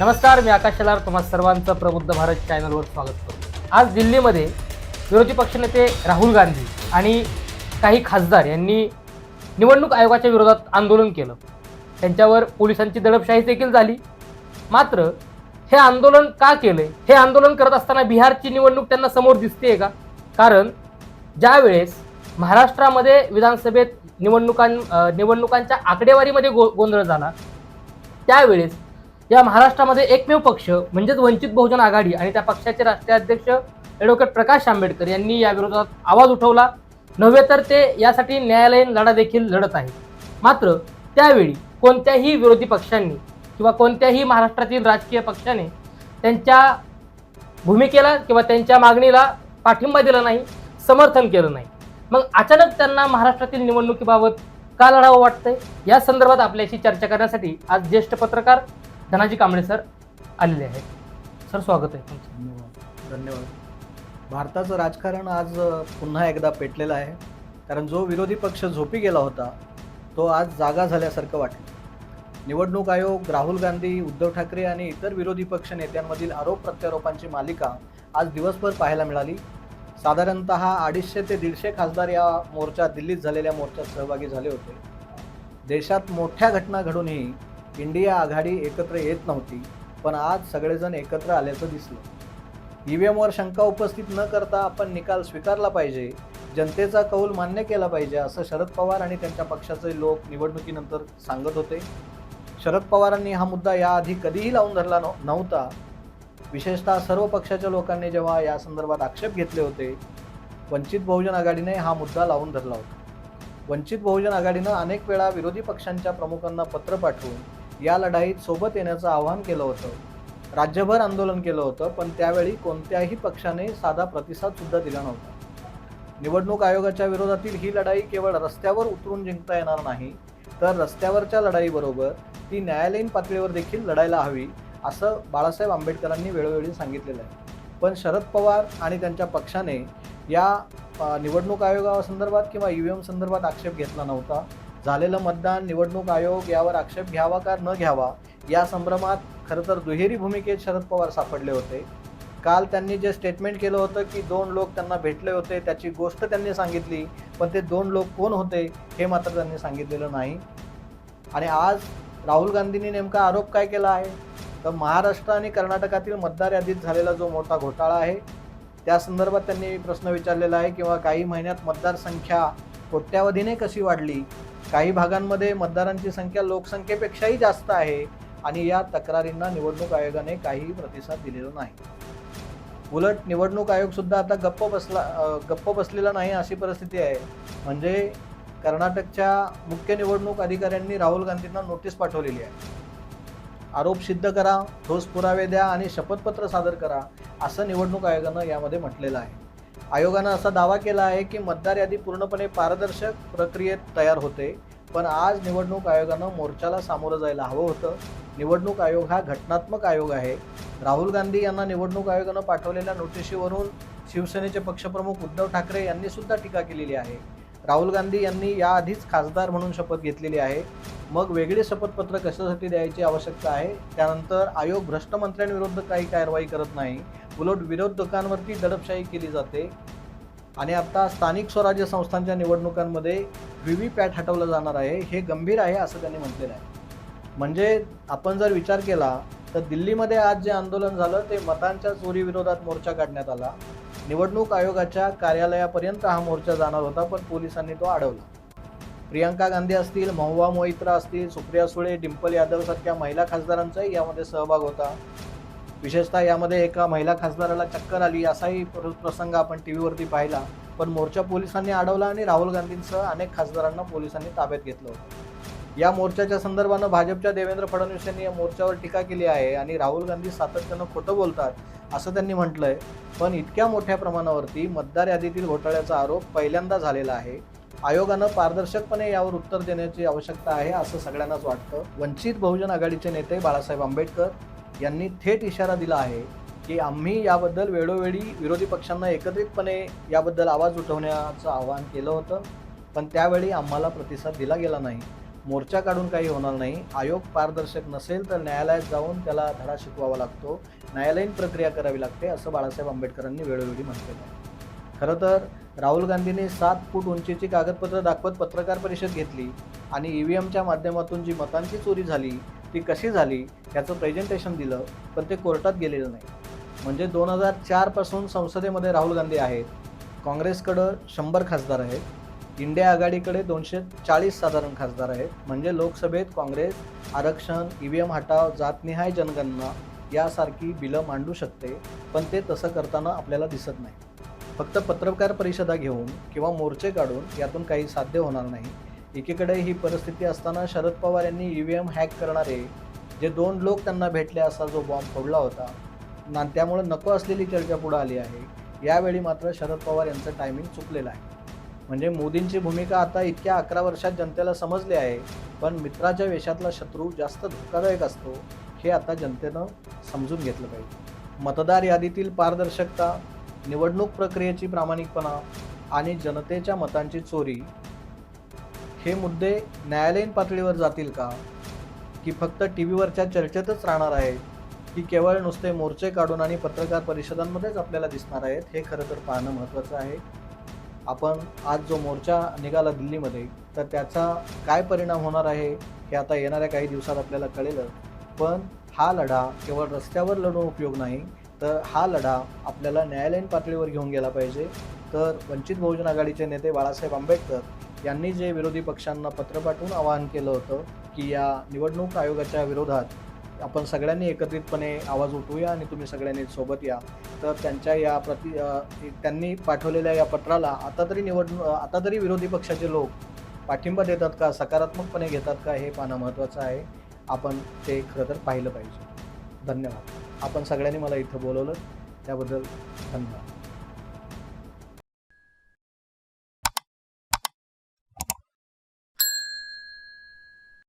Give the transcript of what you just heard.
नमस्कार मी आकाश शेलार. तुम्हा सर्वांचं प्रबुद्ध भारत चॅनलवर स्वागत करतो. आज दिल्लीमध्ये विरोधी पक्षनेते राहुल गांधी आणि काही खासदार यांनी निवडणूक आयोगाच्या विरोधात आंदोलन केलं. त्यांच्यावर पोलिसांची दडपशाही देखील झाली. मात्र हे आंदोलन का केलं हे आंदोलन करत असताना बिहारची निवडणूक त्यांना समोर दिसते का? कारण ज्यावेळेस महाराष्ट्रामध्ये विधानसभेत निवडणुकां निवडणुकांच्या आकडेवारीमध्ये गो गोंधळ झाला त्यावेळेस या महाराष्ट्रामध्ये एकमेव पक्ष म्हणजेच वंचित बहुजन आघाडी आणि त्या पक्षाचे राष्ट्रीय अध्यक्ष ॲडव्होकेट प्रकाश आंबेडकर यांनी या विरोधात आवाज उठवला. नव्हे तर ते यासाठी न्यायालयीन लढा देखील लढत आहेत. मात्र त्यावेळी कोणत्याही विरोधी पक्षांनी किंवा कोणत्याही महाराष्ट्रातील राजकीय पक्षाने त्यांच्या भूमिकेला किंवा त्यांच्या मागणीला पाठिंबा दिला नाही समर्थन केलं नाही. मग अचानक त्यांना महाराष्ट्रातील निवडणुकीबाबत का लढावं वाटतंय? या संदर्भात आपल्याशी चर्चा करण्यासाठी आज ज्येष्ठ पत्रकार धनाजी कांबळे सर आलेले आहेत. सर स्वागत आहे तुमचं. धन्यवाद. धन्यवाद. भारताचं राजकारण आज पुन्हा एकदा पेटलेलं आहे. कारण जो विरोधी पक्ष झोपी गेला होता तो आज जागा झाल्यासारखं वाटलं. निवडणूक आयोग राहुल गांधी उद्धव ठाकरे आणि इतर विरोधी पक्ष नेत्यांमधील आरोप प्रत्यारोपांची मालिका आज दिवसभर पाहायला मिळाली. साधारणत अडीचशे ते दीडशे खासदार या मोर्चा दिल्लीत झालेल्या मोर्चात सहभागी झाले होते. देशात मोठ्या घटना घडूनही इंडिया आघाडी एकत्र येत नव्हती पण आज सगळेजण एकत्र आल्याचं दिसलं. ईव्हीएमवर शंका उपस्थित न करता आपण निकाल स्वीकारला पाहिजे जनतेचा कौल मान्य केला पाहिजे असं शरद पवार आणि त्यांच्या पक्षाचे लोक निवडणुकीनंतर सांगत होते. शरद पवारांनी हा मुद्दा याआधी कधीही लावून धरला नव्हता. विशेषतः सर्व पक्षाच्या लोकांनी जेव्हा या संदर्भात आक्षेप घेतले होते वंचित बहुजन आघाडीने हा मुद्दा लावून धरला होता. वंचित बहुजन आघाडीनं अनेक वेळा विरोधी पक्षांच्या प्रमुखांना पत्र पाठवून या लढाईत सोबत येण्याचं आवाहन केलं होतं. राज्यभर आंदोलन केलं होतं पण त्यावेळी कोणत्याही पक्षाने साधा प्रतिसाद सुद्धा दिला नव्हता. निवडणूक आयोगाच्या विरोधातील ही लढाई केवळ रस्त्यावर उतरून जिंकता येणार नाही तर रस्त्यावरच्या लढाईबरोबर ती न्यायालयीन पातळीवर देखील लढायला हवी असं बाळासाहेब आंबेडकरांनी वेळोवेळी सांगितलेलं आहे. पण शरद पवार आणि त्यांच्या पक्षाने या निवडणूक आयोगासंदर्भात किंवा ई व्ही एम संदर्भात आक्षेप घेतला नव्हता. झालेलं मतदान निवडणूक आयोग यावर आक्षेप घ्यावा का न घ्यावा या संभ्रमात खरं तर दुहेरी भूमिकेत शरद पवार सापडले होते. काल त्यांनी जे स्टेटमेंट केलं होतं की दोन लोक त्यांना भेटले होते त्याची गोष्ट त्यांनी सांगितली पण ते दोन लोक कोण होते हे मात्र त्यांनी सांगितलेलं नाही. आणि आज राहुल गांधींनी नेमका आरोप काय केला आहे? तर महाराष्ट्र आणि कर्नाटकातील मतदार यादीत झालेला जो मोठा घोटाळा आहे त्या संदर्भात त्यांनी प्रश्न विचारलेला आहे किंवा काही महिन्यात मतदारसंख्या कोट्यावधीने कशी वाढली? काही भागांमध्ये मतदारांची संख्या लोकसंख्येपेक्षाही जास्त आहे आणि या तक्रारींना निवडणूक आयोगाने काहीही प्रतिसाद दिलेला नाही. उलट निवडणूक आयोग सुद्धा आता गप्प बसला गप्प बसलेला नाही अशी परिस्थिती आहे. म्हणजे कर्नाटकच्या मुख्य निवडणूक अधिकाऱ्यांनी राहुल गांधींना नोटीस पाठवलेली आहे. आरोप सिद्ध करा ठोस पुरावे द्या आणि शपथपत्र सादर करा असं निवडणूक आयोगानं यामध्ये म्हटलेलं आहे. आयोगानं असा दावा केला आहे की मतदार यादी पूर्णपणे पारदर्शक प्रक्रियेत तयार होते पण आज निवडणूक आयोगानं मोर्चाला सामोरं जायला हवं होतं. निवडणूक आयोग हा घटनात्मक आयोग आहे. राहुल गांधी यांना निवडणूक आयोगानं पाठवलेल्या नोटिशीवरून शिवसेनेचे पक्षप्रमुख उद्धव ठाकरे यांनी सुद्धा टीका केलेली आहे. राहुल गांधी यांनी याआधीच खासदार म्हणून शपथ घेतलेली आहे. मग वेगळे शपथपत्र कशासाठी द्यायची आवश्यकता आहे? त्यानंतर आयोग भ्रष्ट मंत्र्यांविरुद्ध काही कारवाई करत नाही. उलट विरोधकांवरती दडपशाही केली जाते. आणि आता स्थानिक स्वराज्य संस्थांच्या निवडणुकांमध्ये व्ही व्ही पॅट हटवलं जाणार आहे. हे गंभीर आहे असं त्यांनी म्हटलेलं आहे. म्हणजे आपण जर विचार केला तर दिल्लीमध्ये आज जे आंदोलन झालं ते मतांच्या चोरीविरोधात मोर्चा काढण्यात आला. निवडणूक आयोगाच्या कार्यालयापर्यंत हा मोर्चा जाणार होता पण पोलिसांनी तो अडवला. प्रियंका गांधी असतील महुवा मोहित्रा असतील सुप्रिया सुळे डिंपल यादव सारख्या महिला खासदारांचाही यामध्ये सहभाग होता. विशेषतः यामध्ये एका महिला खासदाराला चक्कर आली असाही प्र- प्रसंग आपण टी व्हीवरती पाहिला. पण मोर्चा पोलिसांनी अडवला आणि राहुल गांधींसह अनेक खासदारांना पोलिसांनी ताब्यात घेतलं होतं. या मोर्चाच्या संदर्भानं भाजपच्या देवेंद्र फडणवीस यांनी या मोर्चावर टीका केली आहे आणि राहुल गांधी सातत्यानं खोटं बोलतात असं त्यांनी म्हटलंय. पण इतक्या मोठ्या प्रमाणावरती मतदार यादीतील घोटाळ्याचा आरोप पहिल्यांदा झालेला आहे. आयोगानं पारदर्शकपणे यावर उत्तर देण्याची आवश्यकता आहे असं सगळ्यांनाच वाटतं. वंचित बहुजन आघाडीचे नेते बाळासाहेब आंबेडकर यांनी थेट इशारा दिला आहे की आम्ही याबद्दल वेळोवेळी विरोधी पक्षांना एकत्रितपणे याबद्दल आवाज उठवण्याचं आवाहन केलं होतं पण त्यावेळी आम्हाला प्रतिसाद दिला गेला नाही. मोर्चा काढून काही होणार नाही. आयोग पारदर्शक नसेल तर न्यायालयात जाऊन त्याला धडा शिकवावा लागतो. न्यायालयीन प्रक्रिया करावी लागते असं बाळासाहेब आंबेडकरांनी वेळोवेळी म्हटलेलं आहे. खरं तर राहुल गांधींनी सात फूट उंचीची कागदपत्र दाखवत पत्रकार परिषद घेतली आणि ई व्ही एमच्या माध्यमातून जी मतांची चोरी झाली ती कशी झाली याचं प्रेझेंटेशन दिलं पण ते कोर्टात गेलेलं नाही. म्हणजे दोन हजार चारपासून संसदेमध्ये राहुल गांधी आहेत. काँग्रेसकडं शंभर खासदार आहेत. इंडिया आघाडीकडे दोनशे चाळीस साधारण खासदार आहेत. म्हणजे लोकसभेत काँग्रेस आरक्षण ई व्ही एम हटाव जातनिहाय जनगणना यासारखी बिलं मांडू शकते पण ते तसं करताना आपल्याला दिसत नाही. फक्त पत्रकार परिषदा घेऊन किंवा मोर्चे काढून यातून काही साध्य होणार नाही. एकीकडे ही परिस्थिती असताना शरद पवार यांनी ई व्ही एम हॅक करणारे जे दोन लोक त्यांना भेटले असा जो बॉम्ब फोडला होता ना त्यामुळे नको असलेली चर्चा पुढे आली आहे. यावेळी मात्र शरद पवार यांचं टायमिंग चुकलेलं आहे. म्हणजे मोदींची भूमिका आता इतक्या अकरा वर्षात जनतेला समजली आहे पण मित्राच्या वेशातला शत्रू जास्त धोकादायक असतो हे आता जनतेनं समजून घेतलं पाहिजे. मतदार यादीतील पारदर्शकता निवडणूक प्रक्रियेची प्रामाणिकपणा आणि जनतेच्या मतांची चोरी हे मुद्दे न्यायालयीन पातळीवर जातील का? की फक्त टी व्हीवरच्या चर्चेतच राहणार आहेत की केवळ नुसते मोर्चे काढून आणि पत्रकार परिषदांमध्येच आपल्याला दिसणार आहेत हे खरं तर पाहणं महत्त्वाचं आहे. आपण आज जो मोर्चा निघाला दिल्लीमध्ये तर त्याचा काय परिणाम होणार आहे हे आता येणाऱ्या काही दिवसात आपल्याला कळेलच पण हा लढा केवळ रस्त्यावर लढून उपयोग नाही तर हा लढा आपल्याला न्यायालयीन पातळीवर घेऊन गेला पाहिजे. तर वंचित बहुजन आघाडीचे नेते बाळासाहेब आंबेडकर यांनी जे विरोधी पक्षांना पत्र पाठवून आवाहन केलं होतं की या निवडणूक आयोगाच्या विरोधात आपण सगळ्यांनी एकत्रितपणे आवाज उठवूया आणि तुम्ही सगळ्यांनी सोबत या. तर त्यांच्या या प्रति त्यांनी पाठवलेल्या या पत्राला आता तरी निवडणूक आता तरी विरोधी पक्षाचे लोक पाठिंबा देतात का सकारात्मकपणे घेतात का हे पाहणं महत्त्वाचं आहे. आपण ते खरं तर पाहिलं पाहिजे. धन्यवाद. आपण सगळ्यांनी मला इथं बोलवलं. त्याबद्दल धन्यवाद.